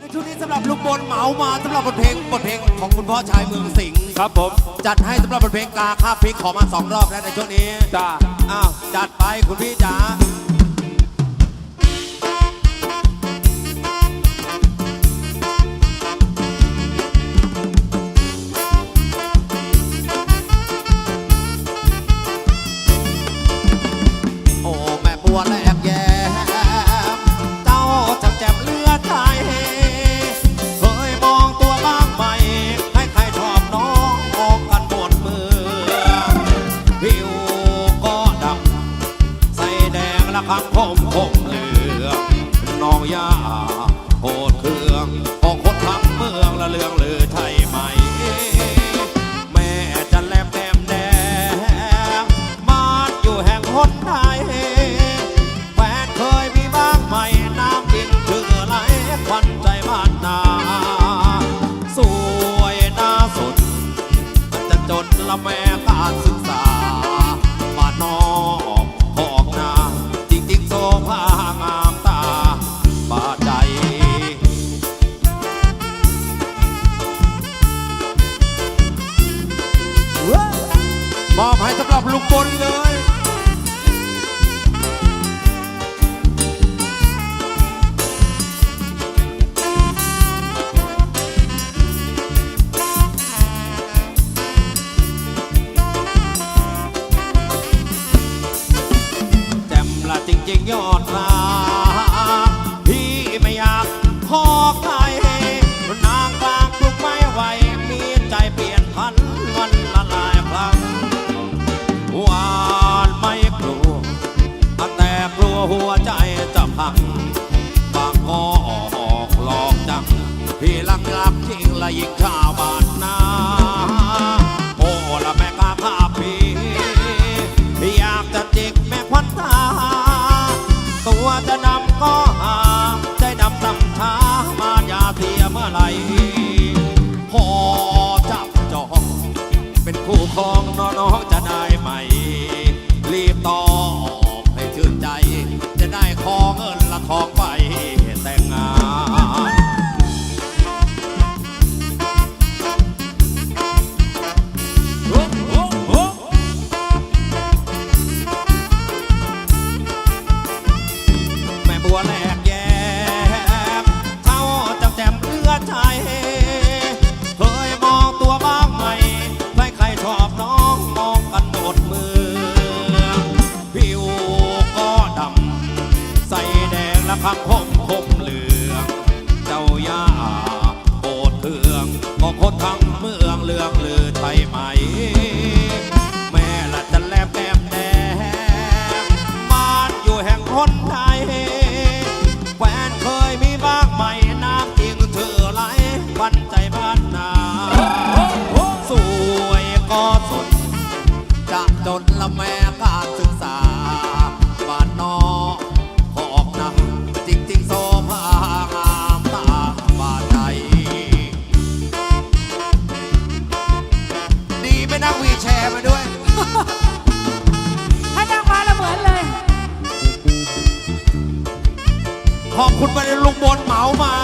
ในช่วงนี้สำหรับลุงบนเหมามาสำหรับบทเพลงบทเพลงของคุณพ่อชายเมืองสิงห์ครับผมจัดให้สำหรับบทเพลงกาคาพริกขอมาสองรอบแล้วในช่วงนี้จ้าอ้าวจัดไปคุณพี่จ๋า ละคำคมคมเหลืองน้องยาโหดเครื่องของคนทั้งเมืองละเลืองลือไทยไหม แม่จะแลบแก้มแดงบ้านอยู่แห่งหนไทยแฟนเคยมีบ้างไหมน้ำกินชื่อไหลควันใจบ้านนา สำหรับลุงบนเลย แจ่มละจริง ๆ ยอดรักพี่ไม่อยากพอใคร จัง บางก็ออกหลอกจัง พี่ลังรักจริงละยิ่งชาวบานนาโอ้ละแม่กาข้าพี่พี่อยากจะจิกแม่ควันตา ตัวจะดำก็หาใจดำดำช้ามายาเทียเมื่อไหรพอจับจอง เป็นคู่ครองน้องจะไดงและคมคมเหลือง เจ้าย่าโปรดเครื่องของคนทั้งเมืองเลืองลือไทยไหม แม่ละจะแลบแก้มแดงบ้านอยู่แห่งคนไทยแฟนเคยมีบ้างไหมน้ำอิงเธอไหลวันใจบ้านนา สวยก็สนจะจนละแม่ ไม่นั่งวีลแชร์มาด้วย ถ้านั่งมาแล้วเหมือนเลย ขอบคุณมาในลุงบนเหมามา